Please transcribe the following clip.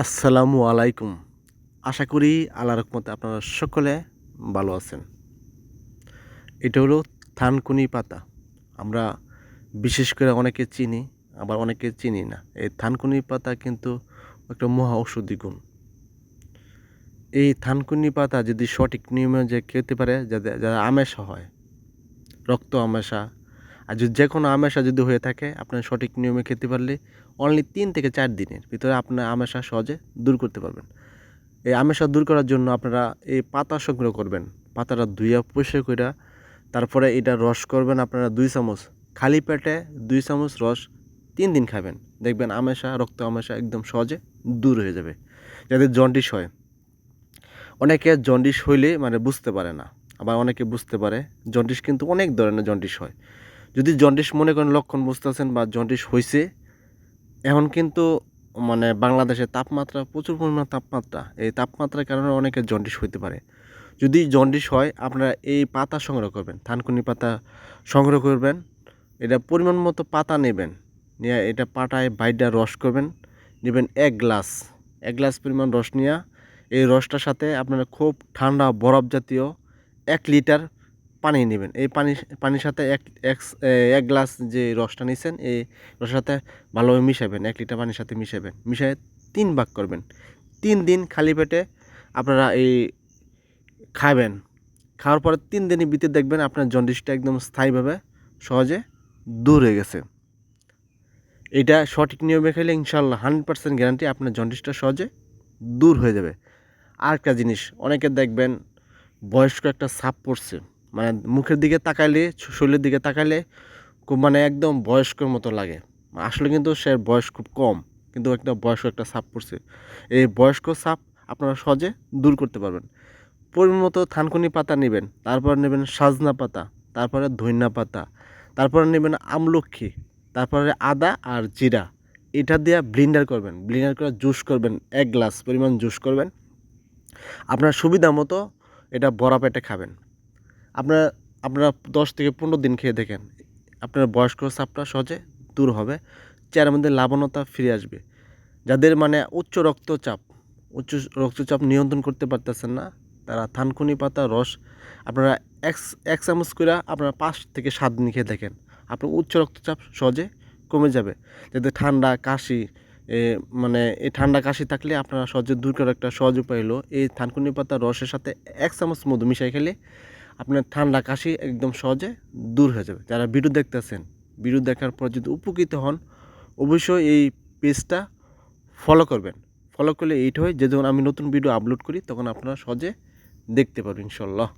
আসসালামু আলাইকুম। আশা করি আল্লাহ রকমতে আপনারা সকলে ভালো আছেন। এটা হলো থানকুনি পাতা। আমরা বিশেষ করে অনেকে চিনি, আবার অনেকে চিনি না। এই থানকুনি পাতা কিন্তু একটা মহা ঔষধি গুণ। এই থানকুনি পাতা যদি সঠিক নিয়মে যে খেতে পারে যাদের যারা আমেশা হয়, রক্ত আমেশা আর যদি যে কোনো আমেশা যদি হয়ে থাকে, আপনার সঠিক নিয়মে খেতে পারলে অনলি তিন থেকে চার দিনের ভিতরে আপনার আমেশা সহজে দূর করতে পারবেন। এই আমেশা দূর করার জন্য আপনারা এই পাতা সংগ্রহ করবেন। পাতাটা ধুইয়া পরিষ্কার করে তারপরে এটা রস করবেন আপনারা দুই চামচ। খালি পেটে দুই চামচ রস তিন দিন খাবেন। দেখবেন আমেশা, রক্ত আমেশা একদম সহজে দূর হয়ে যাবে। যাদের জন্ডিস হয়। অনেকে জন্ডিস হইলে মানে বুঝতে পারে না। আবার অনেকে বুঝতে পারে, জন্ডিস কিন্তু অনেক ধরনের জন্ডিস হয়। যদি জন্ডিস মনে করেন লক্ষণ বুঝতেছেন বা জন্ডিস হয়েছে এখন কিন্তু মানে বাংলাদেশের তাপমাত্রা, প্রচুর পরিমাণ তাপমাত্রা, এই তাপমাত্রার কারণে অনেকের জন্ডিস হইতে পারে। যদি জন্ডিস হয়, আপনারা এই পাতা সংগ্রহ করবেন, থানকুনি পাতা সংগ্রহ করবেন, এটা পরিমাণ মতো পাতা নেবেন, নিয়ে এটা পাটায় বাইডা রস করবেন, নেবেন এক গ্লাস এক গ্লাস পরিমাণ রস নিয়ে, এই রসটার সাথে আপনারা খুব ঠান্ডা বরফ জাতীয় এক লিটার পানি নেবেন। এই পানি, পানির সাথে এক এক এক গ্লাস যে রসটা নিছেন, এই রসের সাথে ভালোভাবে মিশাবেন, এক লিটার পানির সাথে মিশাবেন। মিশিয়ে তিন ভাগ করবেন। তিন দিন খালি পেটে আপনারা এই খাবেন। খাওয়ার পরে তিন দিনই বিতে দেখবেন আপনার জন্ডিসটা একদম স্থায়ীভাবে সহজে দূর হয়ে গেছে। এটা সঠিক নিয়মে খেলে ইনশাল্লাহ হান্ড্রেড পার্সেন্ট গ্যারান্টি আপনার জন্ডিসটা সহজে দূর হয়ে যাবে। আর একটা জিনিস, অনেকে দেখবেন বয়স্ক একটা সাপ পড়ছে। মানে মুখের দিকে তাকাইলে শরীরের দিকে তাকাইলে খুব মানে একদম বয়স্কর মতো লাগে। আসলে কিন্তু সে বয়স খুব কম, কিন্তু একটা বয়স্ক একটা সাপ পড়ছে। এই বয়স্ক সাপ আপনারা সহজে দূর করতে পারবেন। পরিমাণ মতো থানকুনি পাতা নেবেন, তারপর নেবেন সাজনা পাতা, তারপরে ধইনা পাতা, তারপরে নেবেন আমলক্ষী, তারপরে আদা আর জিরা। এটা দিয়ে ব্লিন্ডার করবেন, ব্লিন্ডার করে জুস করবেন, এক গ্লাস পরিমাণ জুস করবেন। আপনার সুবিধা মতো এটা বড়া পেটে খাবেন। আপনার, আপনারা দশ থেকে পনেরো দিন খেয়ে দেখেন। আপনার বয়স্ক চাপটা সহজে দূর হবে চেয়ারের মধ্যে লাবণতা ফিরে আসবে। যাদের মানে উচ্চ রক্তচাপ উচ্চ রক্তচাপ নিয়ন্ত্রণ করতে পারতেছেন না, তারা থানকুনি পাতা, রস, আপনারা এক এক চামচ করে আপনারা পাঁচ থেকে সাত দিন খেয়ে দেখেন। আপনার উচ্চ রক্তচাপ সহজে কমে যাবে। যাতে ঠান্ডা কাশি মানে এই ঠান্ডা কাশি থাকলে আপনারা সহজে দূর করার একটা সহজ উপায় হলো, এই থানকুনি পাতা, রসের সাথে এক চামচ মধু মিশাই খেলে আপনার ঠান্ডা কাশি একদম সহজে দূর হয়ে যাবে। যারা ভিডিও দেখতেছেন, ভিডিও দেখার পর যদি উপকৃত হন, অবশ্যই এই পেজটা ফলো করবেন। ফলো করলে এইটা হয় যে যখন আমি নতুন ভিডিও আপলোড করি, তখন আপনারা সহজে দেখতে পারবেন, ইনশাল্লাহ।